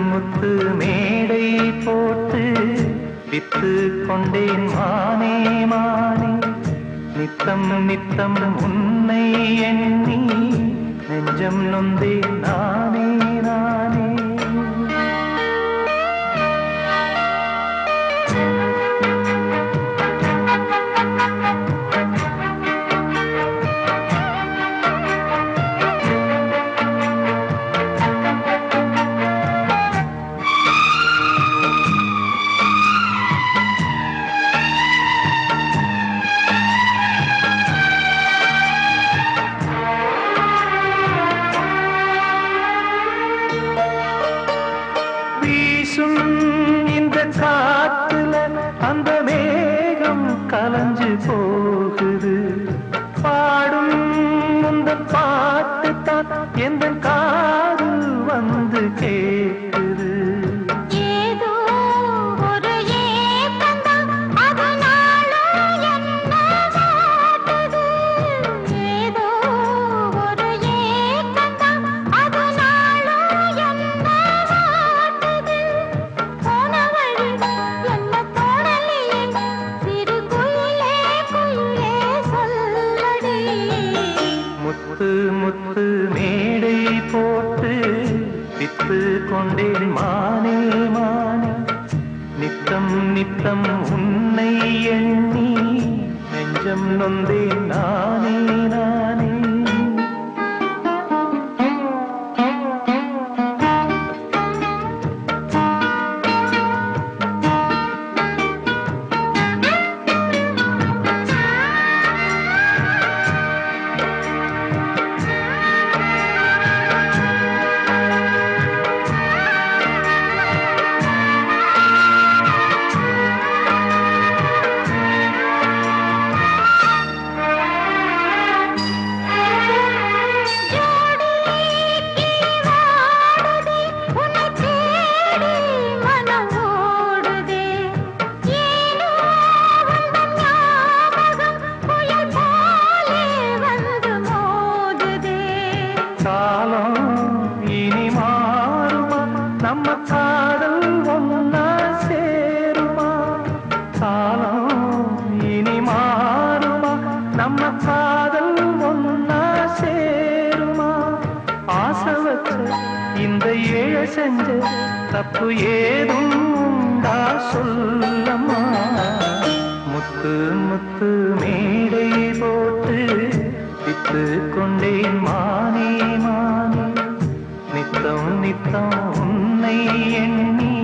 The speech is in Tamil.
முத்து மேடை போட்டு வித்து கொண்டேன் மானே மானே. நித்தம் நித்தம் உன்னை எண்ணி நெஞ்சம் நொந்தேன் நானே. வீசும் இந்த காத்துல அந்த மேகம் கலஞ்சு போகுது. பாடும் இந்த பாட்டு தான் எந்த காது வந்து கே முத்து மேடை போட்டு வித்து கொண்டேன் மானே மானே. நித்தம் நித்தம் உன்னை எண்ணி நெஞ்சம் நொந்தேன் நானே. நம்ம காதல் ஒன்னா சேருமா? காலம் இனி மாறுமா? நம்ம காதல் ஒன்னா சேருமா? ஆசை வச்ச இந்த ஏழ செஞ்ச தப்பு ஏதும் உண்டா சொல்லம்மா? முத்து முத்து மேடை போட்டு வித்து கொண்டேன் மானே மானே. நித்தம் நித்தம் உன்னை எண்ணி